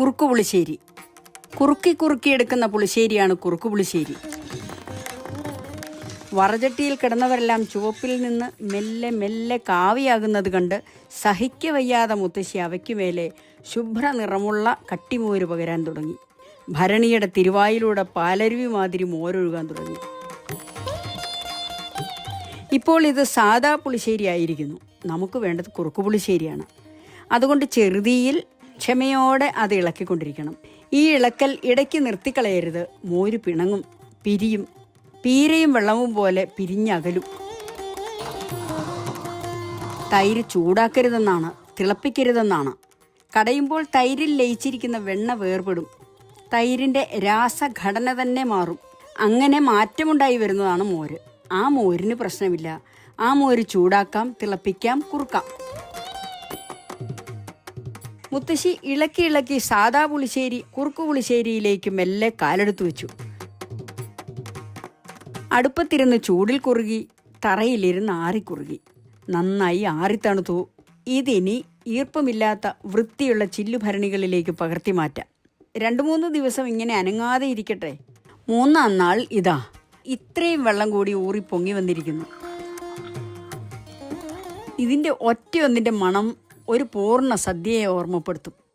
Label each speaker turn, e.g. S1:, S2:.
S1: കുറുക്കു പുളിശ്ശേരി. കുറുക്കി കുറുക്കി എടുക്കുന്ന പുളിശ്ശേരിയാണ് കുറുക്കു പുളിശ്ശേരി. വറചട്ടിയിൽ കിടന്നവരെല്ലാം ചുവപ്പിൽ നിന്ന് മെല്ലെ മെല്ലെ കാവിയാകുന്നത് കണ്ട് സഹിക്കവയ്യാതെ മുത്തശ്ശി അവയ്ക്ക് മേലെ ശുഭ്ര നിറമുള്ള കട്ടിമോര് പകരാൻ തുടങ്ങി. ഭരണിയുടെ തിരുവായിലൂടെ പാലരുവി മാതിരി മോരൊഴുകാൻ തുടങ്ങി. ഇപ്പോൾ ഇത് സാദാ പുളിശ്ശേരി ആയിരിക്കുന്നു നമുക്ക് വേണ്ടത് കുറുക്കു പുളിശ്ശേരിയാണ്. അതുകൊണ്ട് ചെറുതിയിൽ ക്ഷമയോടെ അത് ഇളക്കിക്കൊണ്ടിരിക്കണം. ഈ ഇളക്കൽ ഇടയ്ക്ക് നിർത്തിക്കളയരുത്. മോര് പിണങ്ങും പിരിയും. പീരയും വെള്ളവും പോലെ പിരിഞ്ഞകലും. തൈര് ചൂടാക്കരുതെന്നാണ് തിളപ്പിക്കരുതെന്നാണ്. കടയുമ്പോൾ തൈരിൽ ലയിച്ചിരിക്കുന്ന വെണ്ണ വേർപെടും. തൈരിന്റെ രാസഘടന തന്നെ മാറും. അങ്ങനെ മാറ്റമുണ്ടായി വരുന്നതാണ് മോര്. ആ മോരിന് പ്രശ്നമില്ല. ആ മോര് ചൂടാക്കാം തിളപ്പിക്കാം കുറുക്കാം. മുത്തശ്ശി ഇളക്കി ഇളക്കി സാദാ പുളിശ്ശേരി കുറുക്കു പുളിശ്ശേരിയിലേക്ക് മെല്ലെ കാലെടുത്തു വെച്ചു. അടുപ്പത്തിരുന്ന് ചൂടിൽ കുറുകി തറയിലിരുന്ന് ആറിക്കുറുകി. നന്നായി ആറിത്തണുത്തു. ഇതിനി ഈർപ്പമില്ലാത്ത വൃത്തിയുള്ള ചില്ലുഭരണികളിലേക്ക് പകർത്തി മാറ്റാം. രണ്ടു മൂന്ന് ദിവസം ഇങ്ങനെ അനങ്ങാതെ ഇരിക്കട്ടെ. മൂന്നാം നാൾ ഇതാ. ഇത്രയും വെള്ളം കൂടി ഊറി പൊങ്ങി വന്നിരിക്കുന്നു. ഇതിന്റെ ഒറ്റയൊന്നിന്റെ മണം ഒരു പൂർണ സദ്യയെ ഓർമ്മപ്പെടുത്തും.